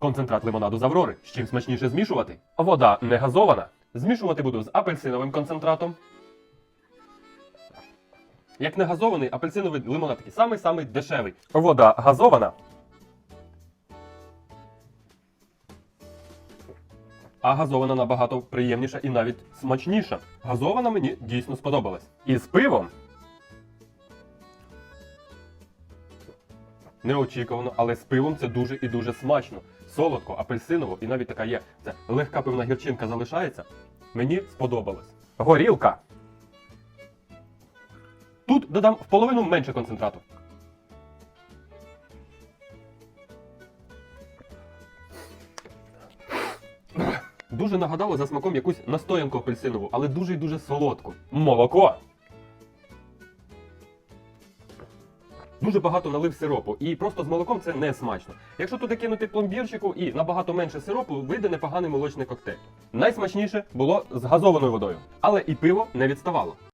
Концентрат лимонаду з Аврори. З чим смачніше змішувати? Вода не газована. Змішувати буду з апельсиновим концентратом. Як не газований, апельсиновий лимонад такий самий-самий дешевий. Вода газована. А газована набагато приємніша і навіть смачніша. Газована мені дійсно сподобалась. І з пивом. Неочікувано, але з пивом це дуже і дуже смачно. Солодко, апельсиново і навіть така є. Це легка пивна гірчинка залишається. Мені сподобалось. Горілка. Тут додам в половину менше концентрату. Дуже нагадало за смаком якусь настоянку апельсинову, але дуже і дуже солодку. Молоко. Дуже багато налив сиропу, і просто з молоком це не смачно. Якщо туди кинути пломбірчику і набагато менше сиропу, вийде непоганий молочний коктейль. Найсмачніше було з газованою водою, але і пиво не відставало.